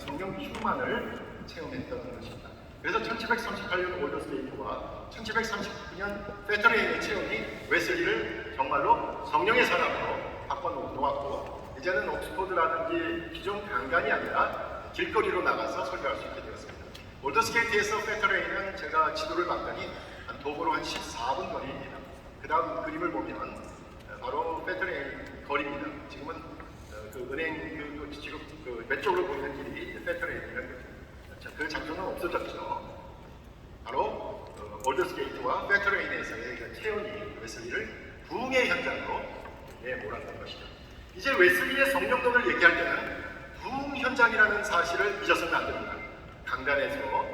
그 성령 충만을 체험했던 것입니다. 그래서 1738년 올더스게이트와 1739년 페터레인의 체험이 웨슬리를 정말로 성령의 사람으로 바꿔놓았고 이제는 옥스포드라든지 기존 강단이 아니라 길거리로 나가서 설교할 수 있게 되었습니다. 올더스게이트에서 페터레인은 제가 지도를 봤더니 한 도보로 한 14분 거리입니다. 그 다음 그림을 보면 바로 페터레인 거리입니다. 지금은 어, 그 은행 그, 그 지금 그 왼쪽으로 보이는 길이 페터레인이라는 자, 그 장소는 없어졌죠. 바로 어, 올더스게이트와 페터레인에서의 그 체온이 웨슬리를 부흥의 현장으로 예, 몰았던 것이죠. 이제 웨슬리의 성령론을 얘기할 때는 부흥 현장이라는 사실을 잊어서는 안 됩니다. 강단에서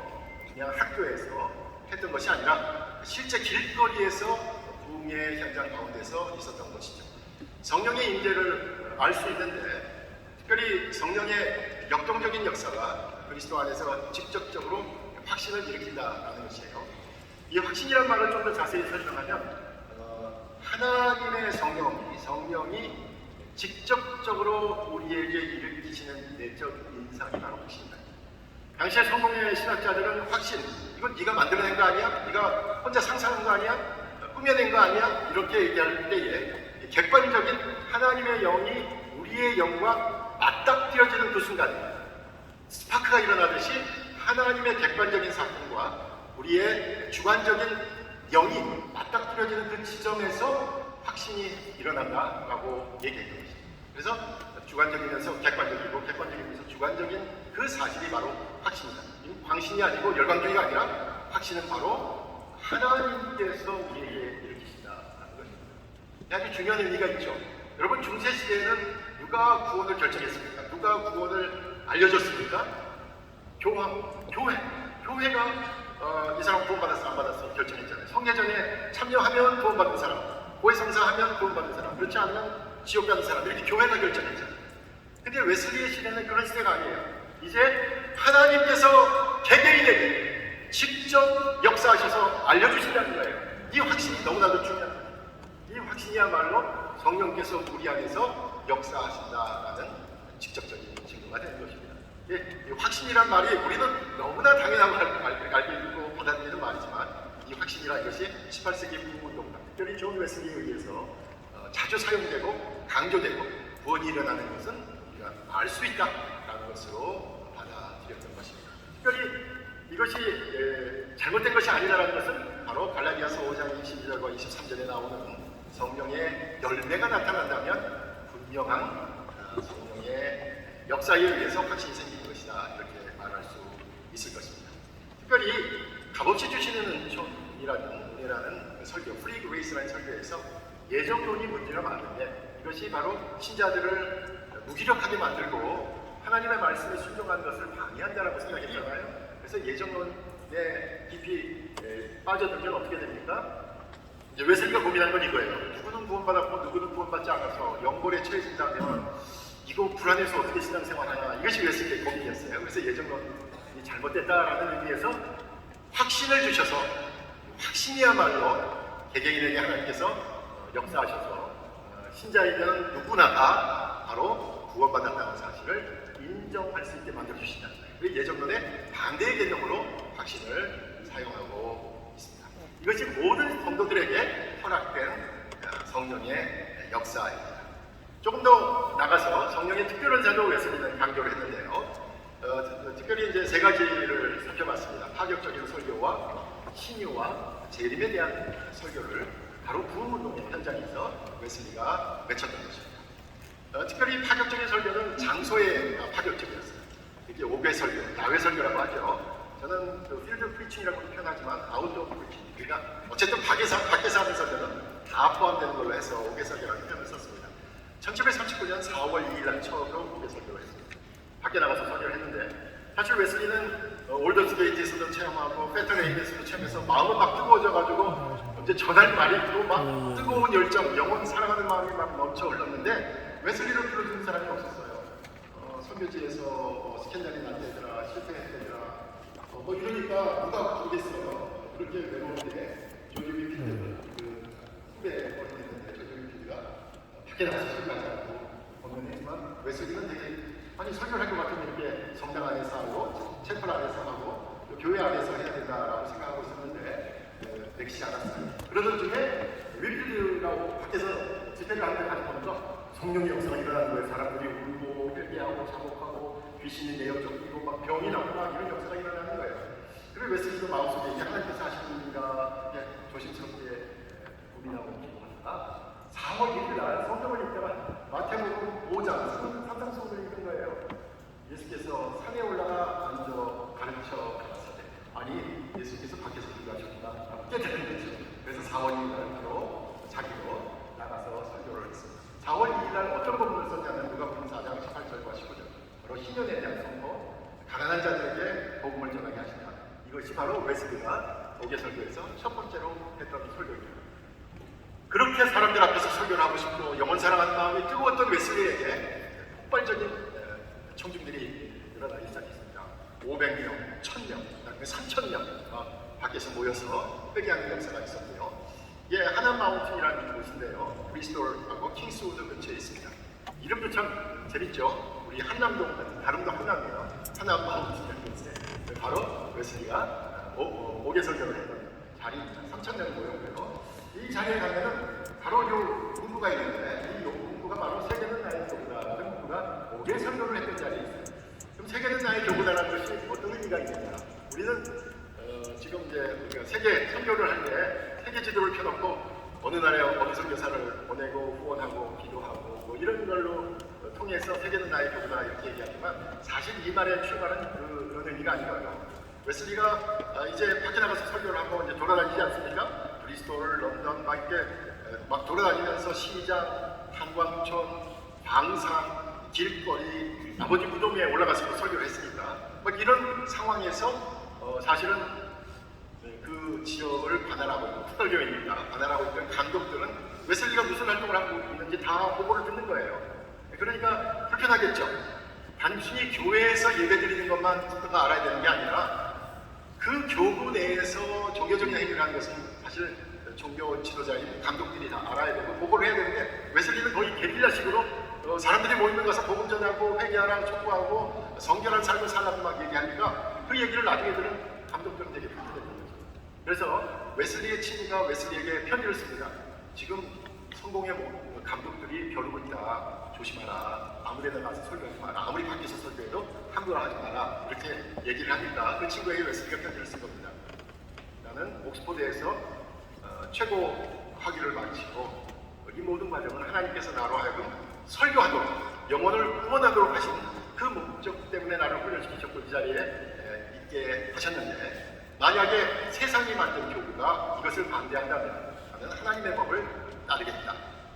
그냥 학교에서 했던 것이 아니라 실제 길거리에서 부흥의 현장 가운데서 있었던 것이죠. 성령의 임재를 알 수 있는데 특별히 성령의 역동적인 역사가 그리스도 안에서 직접적으로 확신을 일으킨다라는 것이에요. 이 확신이란 말을 좀 더 자세히 설명하면 어, 하나님의 성령이 성령이 직접적으로 우리에게 일으키시는 내적 인상이 바로 확신이다. 당시에 성공의 신학자들은 확신, 이건 네가 만들어낸 거 아니야? 네가 혼자 상상한 거 아니야? 꾸며낸 거 아니야? 이렇게 얘기할 때에 객관적인 하나님의 영이 우리의 영과 맞닥뜨려지는 그 순간 스파크가 일어나듯이 하나님의 객관적인 사건과 우리의 주관적인 영이 맞닥뜨려지는 그 지점에서 확신이 일어난다라고 얘기했던 것입니다. 그래서 주관적이면서 객관적이고 객관적이면서 주관적인 그 사실이 바로 확신이다. 이 광신이 아니고 열광적이가 아니라 확신은 바로 하나님께서 우리에게 일으키신다라는 것입니다. 아주 중요한 의미가 있죠. 여러분 중세 시대에는 누가 구원을 결정했습니까? 누가 구원을 알려줬습니까? 교황, 교회, 교회가 어, 이 사람 구원 받았어 안 받았어 결정했잖아요. 성례전에 참여하면 구원 받는 사람, 고해성사하면 구원 받는 사람, 그렇지 않으면 지옥 가는 사람 이렇게 교회가 결정했잖아요. 근데 웨슬리의 시대는 그런 시대가 아니에요. 이제 하나님께서 개개인에게 직접 역사하셔서 알려주신다는 거예요. 이 확신이 너무나도 거예요. 이 확신이야말로 성령께서 우리 안에서 역사하신다라는 직접적인 증거가 되는 것입니다. 예, 이 확신이란 말이 우리는 너무나 알- 알- 알고 있고 받아들이는 말이지만 이 확신이란 것이 18세기 부흥운동가 특별히 존 웨슬리에 의해서 어, 자주 사용되고 강조되고 구원이 일어나는 것은 우리가 알 수 있다라는 것으로 받아들였던 것입니다. 특별히 이것이 에, 잘못된 것이 아니라는 것은 바로 갈라디아서 5장 22절과 23절에 나오는 성령의 열매가 나타난다면 분명한 어, 성령의 역사에 의해서 확신이 생기는 것이다 이렇게 말할 수 있을 것입니다. 특별히 값없이 주시는 은총이라는 은혜라는 설교, 프리 그레이스라는 설교에서 예정론이 문제가 많은데 이것이 바로 신자들을 무기력하게 만들고 하나님의 말씀에 순종하는 것을 방해한다라고 생각했잖아요. 그래서 예정론에 깊이 에, 빠져들면 어떻게 됩니까? 이제 웨슬리가 고민한 건 이거예요. 누구는 구원받았고 누구는 구원받지 않아서 영골에 처해진다면 이거 불안해서 어떻게 신앙생활하냐 이것이 웨슬리의 고민이었어요. 그래서 예정론이 잘못됐다라는 의미에서 확신을 주셔서 확신이야말로 개개인에게 하나님께서 어, 역사하셔서 어, 신자이면 누구나 다 바로 구원받았다는 사실을 인정할 수 있게 만들어. 그 예정론의 반대의 개념으로 확신을 사용하고. 이것이 모든 성도들에게 허락된 어, 성령의 역사입니다. 조금 더 나가서 성령의 특별한 사도 웨슬리는 강조를 했는데요. 어, 특별히 이제 세 가지를 살펴봤습니다. 파격적인 설교와 신유와 재림에 대한 설교를 바로 부흥운동 현장에서 웨슬리가 외쳤던 것입니다. 어, 특별히 파격적인 설교는 장소에 어, 파격적이었어요. 이게 오배 설교, 야외 설교라고 하죠. 저는 그 필드 프리칭이라고 표현하지만 아웃도어 프리칭. 그러니까 어쨌든 밖에서, 밖에서 하는 설교는 다 포함되는 걸로 해서 오배 설교라는 표현을 썼습니다. 1739년 4월 2일 날 처음으로 오배 설교를 했습니다. 밖에 나가서 설교를 했는데 사실 웨슬리는 어, 올더스게이트에서도 체험하고 페터레인에서도 체험해서 마음은 막 뜨거워져가지고 이제 전할 말이 또막 뜨거운 열정, 영혼 사랑하는 마음이 막 넘쳐 흘렀는데 웨슬리를 불러주는 사람이 없었어요. 어, 선교지에서 어, 스캔들이 실패할 때더라, 어, 뭐 이러니까 누가 부르겠어요. 그렇게 외로운데 조조비 피드 그 후배 있는데 조조비 피드가 밖에 나가서 설교하지 않고 공연했지만 웨슬리는 되게 아니 설교를 할것 같으면 이렇게 성당 안에서 채플 안에서 하고 또 교회 안에서 해야 된다라고 생각하고 있었는데 어, 내기지 않았어요. 그러던 중에 윌리드라고 밖에서 집회를 하는데 가는 보면서 성령의 역사가 일어나는 거예요. 사람들이 울고 회개하고 자복하고 귀신이 쫓기고 막 병이 나고 막 이런 역사가 일어나는 거예요. 그리고 웨슬리도 마음속에 이게 하나님께서 하시는 일인가 이렇게 조심스럽게 고민하고 기도하다가 4월 1일 날 성경을 읽다가 마태복음 5장 산상수훈을 읽은 거예요. 예수께서 산에 올라가 먼저 가르쳐 가라사대 아니 예수께서 밖에서 기도하셨구나 깨달은 거죠. 그래서 4월 2일 날 바로 자기로 나가서 설교를 했습니다. 4월 2일 날 어떤 본문을 썼냐면 누가복음 4장 18절과 19절 바로 신년에 선포 가난한 자들에게 복음을 전하게 하신다. 이것이 바로 웨슬리가 오개 설교에서 첫 번째로 했던 설교입니다. 그렇게 사람들 앞에서 설교를 하고 싶고 영원 사랑하는 마음이 뜨거웠던 웨슬리에게 폭발적인 에, 청중들이 일어나기 시작했습니다. 500명, 1000명, 그다음에 3000명 어, 밖에서 모여서 회개하는 역사가 있었고요. 예, 하남 마운틴이라는 곳인데요. 브리스톨하고 킹스우드 근처에 있습니다. 이름도 참 재밌죠. 우리 한남동 같은 다름도 한남이에요. 하남 마운틴이라는 곳에 바로 웨슬리가 오, 오, 오개 설교를 했던 자리입니다. 3천명 모였고요. 이 자리에 가면은 바로 요 문구가 있는데 이요 문구가 바로 세계는 나의 교구다라는 문구가 오개 설교를 했던 자리에 있어요. 그럼 세계는 나의 교구다라는 것이 어떤 의미가 있느냐? 우리는 어, 지금 이제 우리가 세계 선교를 할 때 세계 지도를 펴놓고 어느 나라에 어느 선교사를 보내고 후원하고 기도하고 뭐 이런 걸로 어, 통해서 세계는 나의 교구다 이렇게 얘기하지만 사실 이 말의 출발은 그, 의미가 아니거든요. 웨슬리가 아, 이제 밖에 나가서 설교를 하고 이제 돌아다니지 않습니까? 브리스톨, 런던 막 이렇게 에, 막 돌아다니면서 시장, 탄광촌, 광산, 길거리, 아버지 무덤에 올라가서 설교를 했으니까 막 이런 상황에서 어, 사실은 네, 그 지역을 관할하고 있는 풋발교회입니다. 관할하고 있던 감독들은 웨슬리가 무슨 활동을 하고 있는지 다 보고를 듣는 거예요. 그러니까 불편하겠죠. 단순히 교회에서 예배 드리는 것만 국가가 알아야 되는 게 아니라 그 교구 내에서 종교적인 행위를 하는 것은 사실 종교 지도자인 감독들이 다 알아야 되고 보고를 해야 되는데 웨슬리는 거의 게릴라식으로 어, 사람들이 모이는 것을 복음 전하고 회개하라 촉구하고 성결한 삶을 살라고 막 얘기하니까 그 얘기를 나중에 들은 감독들은 되게 거죠. 그래서 웨슬리의 친구가 웨슬리에게 편지를 씁니다. 지금 성공의 모- 감독들이 벼르고 있다. 조심하라. 아무데나 가서 설교하지 마라. 아무리 밖에서 설교해도 함부로 하지 마라. 이렇게 얘기를 하니까 그 친구에게 웨슬리가 편지를 쓴 겁니다. 나는 옥스퍼드에서 어, 최고 학위를 마치고 이 모든 과정은 하나님께서 나로 하여금 설교하도록 영혼을 후원하도록 하신 그 목적 때문에 나를 훈련시키셨고 이 자리에 에, 있게 하셨는데 만약에 세상이 만든 교구가 이것을 반대한다면 나는 하나님의 법을 따르겠다.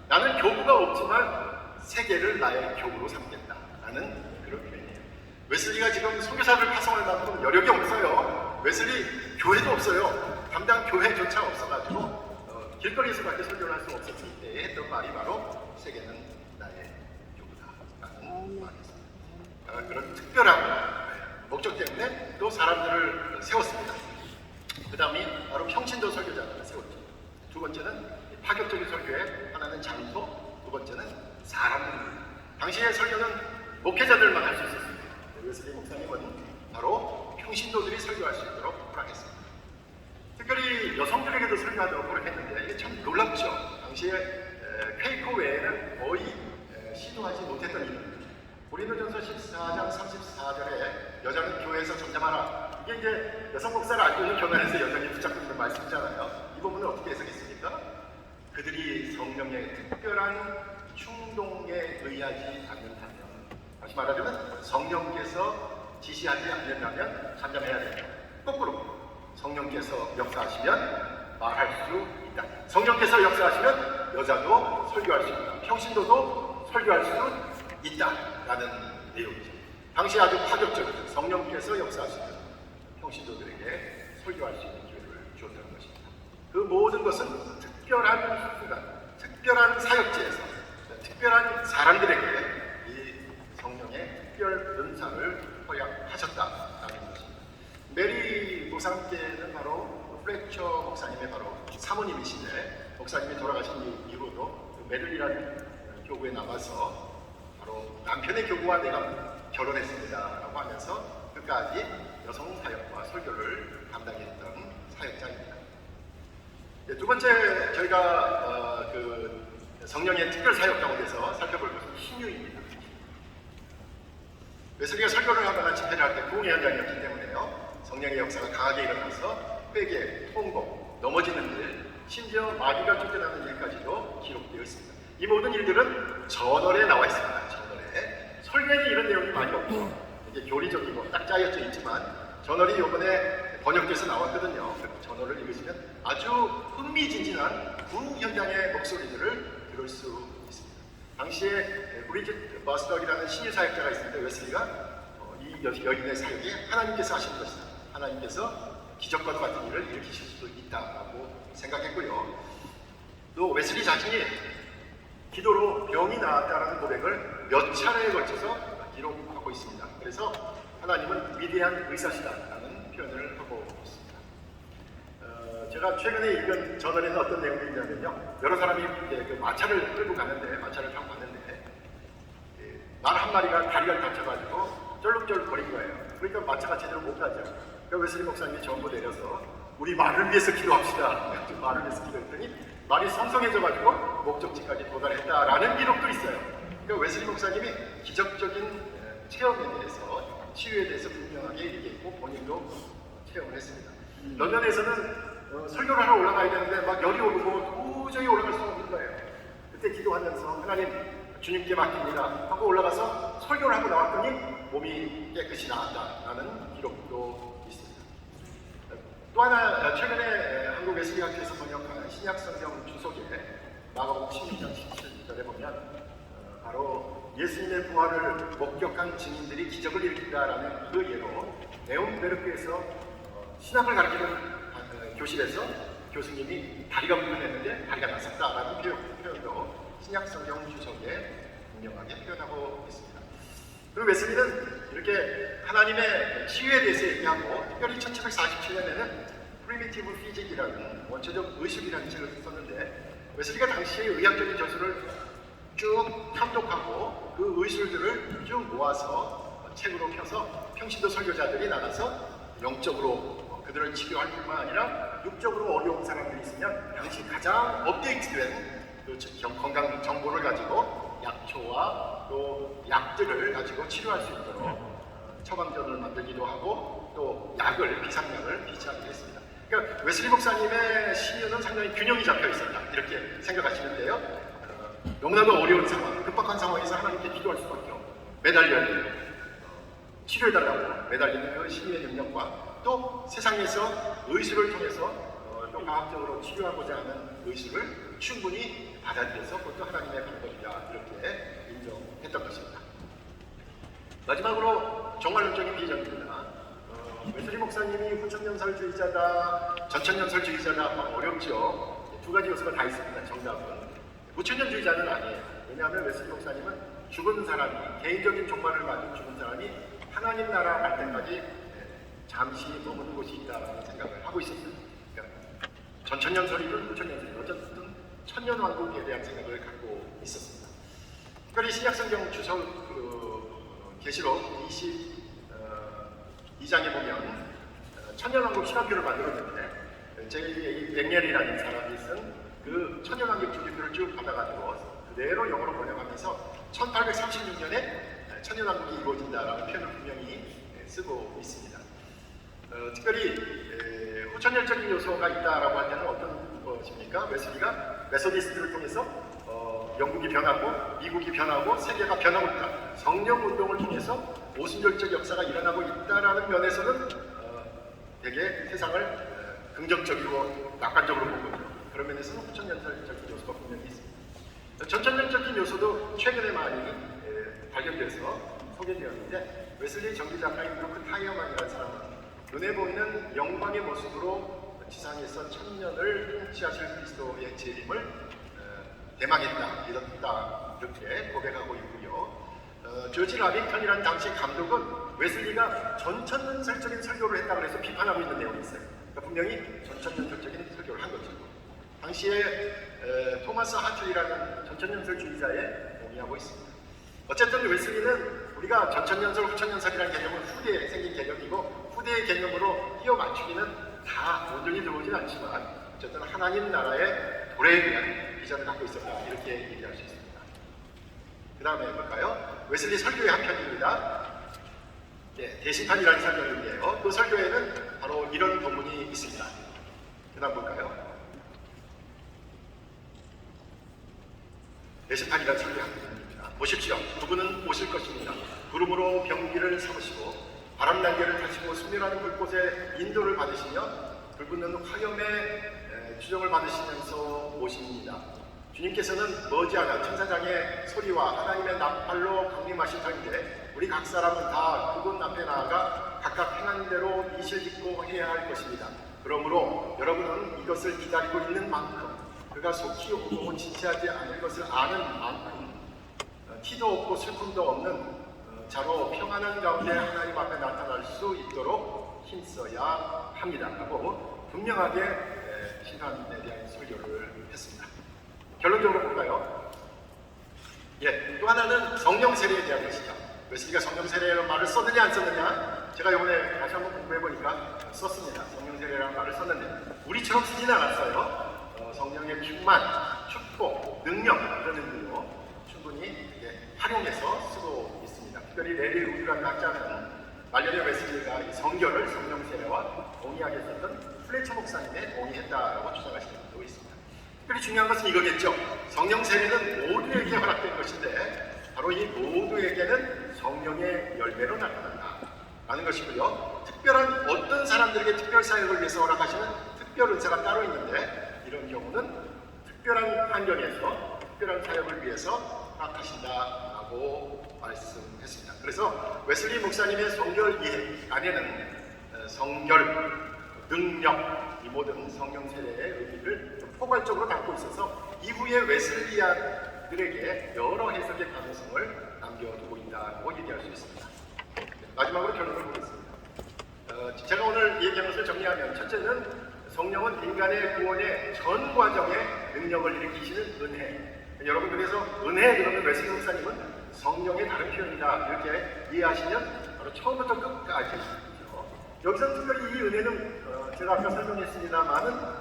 나는 교구가 없지만 세계를 나의 교구로 삼겠다. 나는 그런 표현이에요. 웨슬리가 지금 선교사를 파송할 만큼 여력이 없어요. 웨슬리 교회도 없어요. 담당 교회조차 없어가지고 어, 길거리에서밖에 설교를 할 수 없었을 때 했던 말이 바로 세계는 나의 교구다라는 말이었습니다. 어, 그런 특별한 목적 때문에 또 사람들을 세웠습니다. 그 다음이 바로 평신도 설교자를 세웠죠. 두 번째는 파격적인 설교에 하나는 장소, 두 번째는 사람들. 당시의 설교는 목회자들만 할 수 있었습니다. 웨슬리 목사님은 바로 평신도들이 설교할 수 있도록 허락했습니다. 특별히 여성들에게도 설교하도록 허락했는데 이게 참 놀랍죠. 당시에 에, 퀘이커 외에는 거의 에, 시도하지 못했던 일입니다. 고린도전서 14장 34절에 여자는 교회에서 잠잠하라. 이게 이제 여성 목사를 알고 있는 교단에서 여전히 붙잡고 있는 말씀이잖아요. 이 부분은 어떻게 해석했습니까? 그들이 성령의 특별한 충동에 의하지 않는다면 다시 말하자면 성령께서 지시하지 않는다면 잠잠해야 된다. 거꾸로 성령께서 역사하시면 말할 수 있다. 성령께서 역사하시면 여자도 설교할 수 있다. 평신도도 설교할 수 있다 라는 내용이죠. 당시 아주 파격적이죠. 성령께서 역사하시면 평신도들에게 설교할 수 있는 기회를 주었다는 것입니다. 그 모든 것은 특별한 순간, 특별한 사역지에서 특별한 사람들에게 이 성령의 특별 은사를 허약하셨다라는 것입니다. 메리 목사님께는 바로 프레처 목사님의 바로 사모님이신데 목사님이 돌아가신 이후로 그 메릴이라는 교구에 나와서 바로 남편의 교구와 내가 결혼했습니다라고 하면서 끝까지 여성 사역과 설교를 담당했던 사역자입니다. 네, 두 번째 저희가 어, 그 성령의 특별 사역 가운데서 살펴볼 것은 신유입니다. 웨슬리가 설교를 하거나 집회를 할 때 부흥의 현장이었기 때문에요. 성령의 역사가 강하게 일어나서 회개, 통곡, 넘어지는 일, 심지어 마귀가 쫓겨나는 일까지도 기록되어 있습니다. 이 모든 일들은 저널에 나와 있습니다. 저널에 설교에는 이런 내용이 많이 없고 이게 교리적이고 딱 짜여져 있지만 저널이 이번에 번역돼서 나왔거든요. 그 저널을 읽으시면 아주 흥미진진한 부흥 현장의 목소리들을 들을 수 있습니다. 당시에 브리짓 버스덕이라는 신유 사역자가 있었는데 웨슬리가 어, 이 여- 여인의 사역이 하나님께서 하신 것이다. 하나님께서 기적과도 같은 일을 일으키실 수도 있다라고 생각했고요. 또 웨슬리 자신이 기도로 병이 나았다라는 고백을 몇 차례에 걸쳐서 기록하고 있습니다. 그래서 하나님은 위대한 의사시다라는 표현을 하고 제가 최근에 읽은 저널에는 어떤 내용이 있냐면요. 여러 사람이 이제 그 마차를 끌고 가는데 마차를 타고 갔는데 말 한 마리가 다리가 다쳐가지고 쩔룩쩔룩 거린 거예요. 그러니까 마차가 제대로 못 가죠. 그러니까 웨슬리 목사님이 전부 내려서 우리 말을 위해서 기도합시다. 말을 위해서 기도했더니 말이 성성해져가지고 목적지까지 도달했다라는 기록도 있어요. 그러니까 웨슬리 목사님이 기적적인 에, 체험에 대해서 치유에 대해서 분명하게 얘기했고 본인도 체험을 했습니다. 런던에서는 어, 설교를 하러 올라가야 되는데 막 열이 오르고 도저히 올라갈 수가 없는 거예요. 그때 기도하면서 하나님 주님께 맡깁니다 하고 올라가서 설교를 하고 나왔더니 몸이 깨끗이 나았다라는 기록도 있습니다. 또 하나 최근에 한국 예술의 학교에서 번역한 신약 성경 주석에 마가복음 16장 17절에 보면 어, 바로 예수님의 부활을 목격한 증인들이 기적을 일으킨다라는 그 예로 네온베르크에서 어, 신학을 가르치는 어, 교실에서 교수님이 다리가 불편했는데 다리가 났었다라는 표현- 표현도 신약 성경 주석에 분명하게 표현하고 있습니다. 그리고 웨슬리는 이렇게 하나님의 치유에 대해서 얘기하고 특별히 1747년에는 프리미티브 피직이라는 원초적 의식이라는 책을 썼는데 웨슬리가 당시의 의학적인 저술을 쭉 탐독하고 그 의술들을 쭉 모아서 책으로 펴서 평신도 설교자들이 나가서 영적으로 그들을 치료할 뿐만 아니라 육적으로 어려운 사람들이 있으면 당시 가장 업데이트된 그 정- 건강 정보를 가지고 약초와 또 약들을 가지고 치료할 수 있도록 어, 처방전을 만들기도 하고 또 약을 비상약을 비치하기도 했습니다. 그러니까 웨슬리 목사님의 신유는 상당히 균형이 잡혀 있었다 이렇게 생각하시면 돼요. 어, 너무나도 어려운 상황, 급박한 상황에서 하나님께 기도할 수밖에 없고 매달려야 돼요. 어, 치료해달라고 매달리는 그 신유의 능력과 또 세상에서 의술을 통해서 어, 또 과학적으로 치료하고자 하는 의술을 충분히 받아들여서 그것도 하나님의 방법이다 이렇게 인정했던 것입니다. 마지막으로 종말론적인 비전입니다. 어, 웨슬리 목사님이 후천연설주의자다, 전천연설주의자다 막 어렵죠. 두 가지 요소가 다 있습니다. 정답은 후천연주의자는 아니에요. 왜냐하면 웨슬리 목사님은 죽은 사람이 개인적인 종말을 맞은 죽은 사람이 하나님 나라 갈 때까지 예, 잠시 머무는 곳이 있다는 생각을 하고 있었어요. 그러니까 전천연설이든 후천연설이든 어쨌든 천년왕국에 대한 생각을 갖고 있었습니다. 특별히 신약성경 주석 그, 어, 계시록 22장에 보면 어, 천년왕국 시간표를 만들었는데 제이 뱅겔이라는 사람이 쓴 그 천년왕국 주기표를 쭉 받아가지고 그대로 영어로 번역하면서 1836년에 천년왕국이 이루어진다라는 표현을 분명히 예, 쓰고 있습니다. 어, 특별히 에, 후천열적인 요소가 있다라고 할 때는 어떤 것입니까? 웨슬리가 메소디스트를 통해서 어, 영국이 변하고 미국이 변하고 세계가 변하고 있다. 성령 운동을 통해서 오순절적 역사가 일어나고 있다라는 면에서는 어, 되게 세상을 어, 긍정적이고 낙관적으로 보거든요. 그런 면에서는 후천연설적인 요소가 분명히 있습니다. 전천연적인 요소도 최근에 많이 에, 발견돼서 소개되었는데 웨슬리 전기 작가인 브루크 타이어만이라는 사람은 눈에 보이는 영광의 모습으로 지상에서 천년을 통치하실 그리스도의 재림을 어, 대망했다, 이뤘다 이렇게 고백하고 있고요. 어, 조지 라빙턴이라는 당시 감독은 웨슬리가 전천연설적인 설교를 했다고 해서 비판하고 있는 내용이 있어요. 그러니까 분명히 전천연설적인 설교를 한 거죠. 당시에 에, 토마스 하틀이라는 전천연설주의자에 동의하고 있습니다. 어쨌든 웨슬리는 우리가 전천연설, 후천연설이라는 개념은 후대에 생긴 개념이고 후대의 개념으로 끼워 맞추기는 다 온전히 들어오진 않지만 어쨌든 하나님 나라의 도래에 대한 비전을 갖고 있었다 이렇게 얘기할 수 있습니다. 그 다음에 볼까요? 웨슬리 설교의 한 편입니다. 예, 대신판이라는 설교인데요. 그 설교에는 바로 이런 본문이 있습니다. 그 다음 볼까요? 대신판이라는 편입니다. 보십시오. 그분은 오실 것입니다. 구름으로 병기를 삼으시고 바람 날개를 타시고 순멸하는 불꽃에 인도를 받으시며 그분은 화염의 에, 추정을 받으시면서 오십니다. 주님께서는 머지않아 천사장의 소리와 하나님의 나팔로 강림하실 터인데 우리 각 사람은 다 그분 앞에 나아가 각각 행한 대로 이실 짓고 해야 할 것입니다. 그러므로 여러분은 이것을 기다리고 있는 만큼 그가 속히 오고 지체하지 않을 것을 아는 만큼 어, 티도 없고 슬픔도 없는 어, 자로 평안한 가운데 하나님 앞에 나타날 수 있도록 힘써야 합니다. 하고 분명하게 에, 신앙에 대한 설교를 했습니다. 결론적으로 볼까요? 예, 또 하나는 성령 세례에 대한 것이죠. 웨슬리가 성령 세례라는 말을 썼느냐 안 썼느냐? 제가 이번에 다시 한번 공부해 보니까 썼습니다. 성령 세례라는 말을 썼는데 우리처럼 쓰지는 않았어요. 어, 성령의 충만, 축복, 능력 이런 의미로 활용해서 쓰고 있습니다. 특별히 레리 우드라는 학자는 말년의 웨슬리가 이 성결을 성령 세례와 동의하게 썼던 플레처 목사님의 동의했다라고 주장하시는 분도 있습니다. 특별히 중요한 것은 이거겠죠. 성령 세례는 모두에게 허락된 것인데 바로 이 모두에게는 성령의 열매로 나타난다. 라는 것이고요. 특별한 어떤 사람들에게 특별 사역을 위해서 허락하시는 특별 은사가 따로 있는데 이런 경우는 특별한 환경에서 특별한 사역을 위해서 허락하신다 라고 말씀했습니다. 그래서 웨슬리 목사님의 성결 이해 안에는 어, 성결, 능력 이 모든 성령 세례의 의미를 좀 포괄적으로 담고 있어서 이후에 웨슬리안들에게 여러 해석의 가능성을 남겨두고 있다고 얘기할 수 있습니다. 마지막으로 결론을 보겠습니다. 어, 제가 오늘 얘기한 것을 정리하면 첫째는 성령은 인간의 구원의 전 과정에 능력을 일으키시는 은혜. 여러분 그래서 은혜 그러면 웨슬리 목사님은 성령의 다른 표현이다 이렇게 이해하시면 바로 처음부터 끝까지. 여기서 특별히 이 은혜는 어, 제가 아까 설명했습니다만은 어,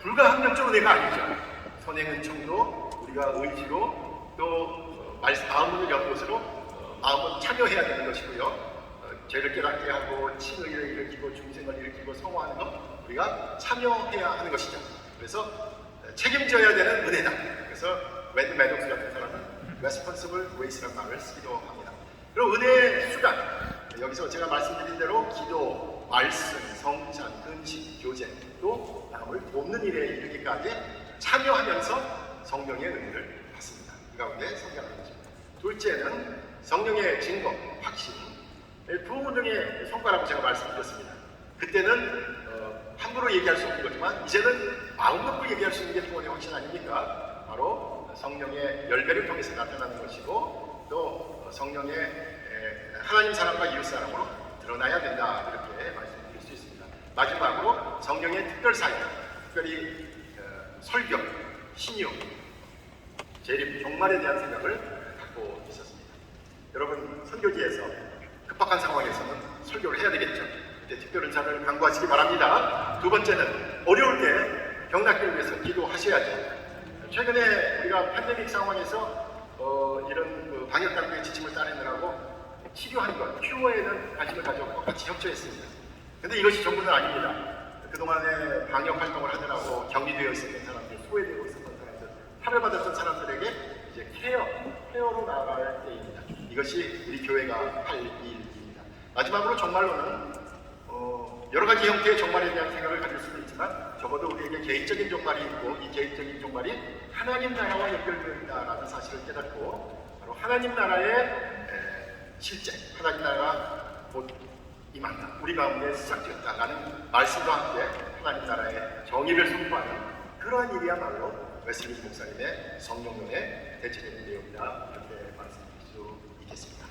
불가항력적 은혜가 아니죠. 선행은 정도 우리가 의지로 또 어, 말 마음을 연것으로 어, 마음을 참여해야 되는 것이고요. 어, 죄를 깨닫게 하고 칭의를 일으키고 중생을 일으키고 성화하는 것 우리가 참여해야 하는 것이죠. 그래서 어, 책임져야 되는 은혜다. 그래서 웬드 매독스 같은 사람 은 responsible grace라는 말을 쓰기도 합니다. 그리고 은혜의 수단 여기서 제가 말씀드린 대로 기도, 말씀, 성찬, 근식, 교제 또 남을 돕는 일에 이르기까지 참여하면서 성령의 은혜를 받습니다. 그 가운데 성장하는 것입니다. 둘째는 성령의 증거, 확신. 두 등의 성과라고 제가 말씀드렸습니다. 그때는 어, 함부로 얘기할 수 없는 거지만 이제는 마음 놓고 얘기할 수 있는 게 구원의 확신 아닙니까? 성령의 열매를 통해서 나타나는 것이고 또 성령의 에, 하나님 사랑과 이웃 사랑으로 드러나야 된다 이렇게 말씀드릴 수 있습니다. 마지막으로 성령의 특별 사역, 특별히 어, 설교, 신유, 재림, 종말에 대한 생각을 갖고 있었습니다. 여러분 선교지에서 급박한 상황에서는 설교를 해야 되겠죠. 그때 특별 은사를 강구하시기 바랍니다. 두 번째는 어려울 때 병낫기를 위해서 기도하셔야죠. 최근에 우리가 팬데믹 상황에서 어, 이런 그 방역 당국의 지침을 따르느라고 치료하는 것, 큐어에는 관심을 가졌고 같이 협조했습니다. 근데 이것이 전부는 아닙니다. 그동안에 방역 활동을 하느라고 격리되어 있었던 사람들, 소외되어 있었던 사람들, 탈을 받았던 사람들에게 이제 케어, 케어로 나아갈 때입니다. 이것이 우리 교회가 할 일입니다. 마지막으로 정말로는 어, 여러 가지 형태의 종말에 대한 생각을 가질 수도 있지만 적어도 우리에게 개인적인 종말이 있고 이 개인적인 종말이 하나님 나라와 연결되어 있다라는 사실을 깨닫고 바로 하나님 나라의 에, 실제 하나님 나라가 곧 임한다 우리 가운데 시작되었다라는 말씀과 함께 하나님 나라의 정의를 선포하는 그러한 일이야말로 웨슬리 목사님의 성령론의 대체적인 내용이다 이렇게 말씀드릴 수 있겠습니다.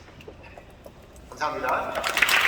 감사합니다.